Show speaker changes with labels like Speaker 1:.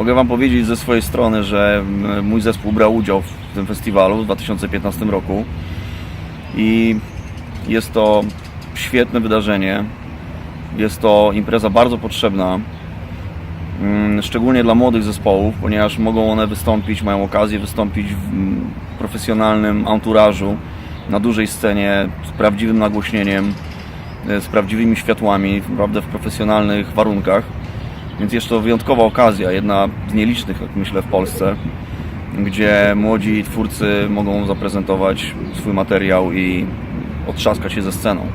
Speaker 1: Mogę Wam powiedzieć ze swojej strony, że m, mój zespół brał udział w tym festiwalu w 2015 roku i jest to świetne wydarzenie. Jest to impreza bardzo potrzebna, mm, szczególnie dla młodych zespołów, ponieważ mogą one wystąpić, mają okazję wystąpić w mm, profesjonalnym anturażu, na dużej scenie, z prawdziwym nagłośnieniem, e, z prawdziwymi światłami, naprawdę w profesjonalnych warunkach. Więc jest to wyjątkowa okazja, jedna z nielicznych, jak myślę, w Polsce, gdzie młodzi twórcy mogą zaprezentować swój materiał i otrzaskać się ze sceną.